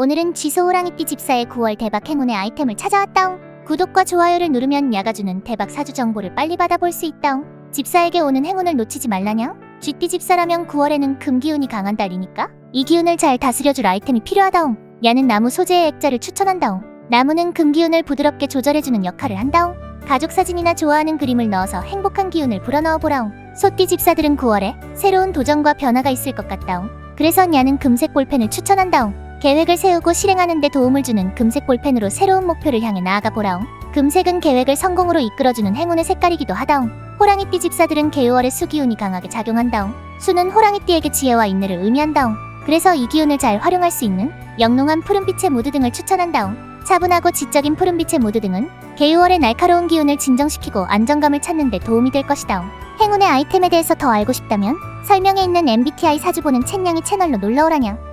오늘은 지소 호랑이띠 집사의 9월 대박 행운의 아이템을 찾아왔다옹. 구독과 좋아요를 누르면 야가 주는 대박 사주 정보를 빨리 받아볼 수 있다옹. 집사에게 오는 행운을 놓치지 말라냥. 쥐띠 집사라면 9월에는 금 기운이 강한 달이니까 이 기운을 잘 다스려줄 아이템이 필요하다옹. 야는 나무 소재의 액자를 추천한다옹. 나무는 금 기운을 부드럽게 조절해주는 역할을 한다옹. 가족 사진이나 좋아하는 그림을 넣어서 행복한 기운을 불어넣어 보라옹. 소띠 집사들은 9월에 새로운 도전과 변화가 있을 것 같다옹. 그래서 야는 금색 볼펜을 추천한다옹. 계획을 세우고 실행하는 데 도움을 주는 금색 볼펜으로 새로운 목표를 향해 나아가 보라옹. 금색은 계획을 성공으로 이끌어주는 행운의 색깔이기도 하다옹. 호랑이띠 집사들은 개요월의 수기운이 강하게 작용한다옹. 수는 호랑이띠에게 지혜와 인내를 의미한다옹. 그래서 이 기운을 잘 활용할 수 있는 영롱한 푸른빛의 무드 등을 추천한다옹. 차분하고 지적인 푸른빛의 무드 등은 개요월의 날카로운 기운을 진정시키고 안정감을 찾는 데 도움이 될 것이다옹. 행운의 아이템에 대해서 더 알고 싶다면 설명에 있는 MBTI 사주 보는 챗냥이 채널로 놀러오라냥.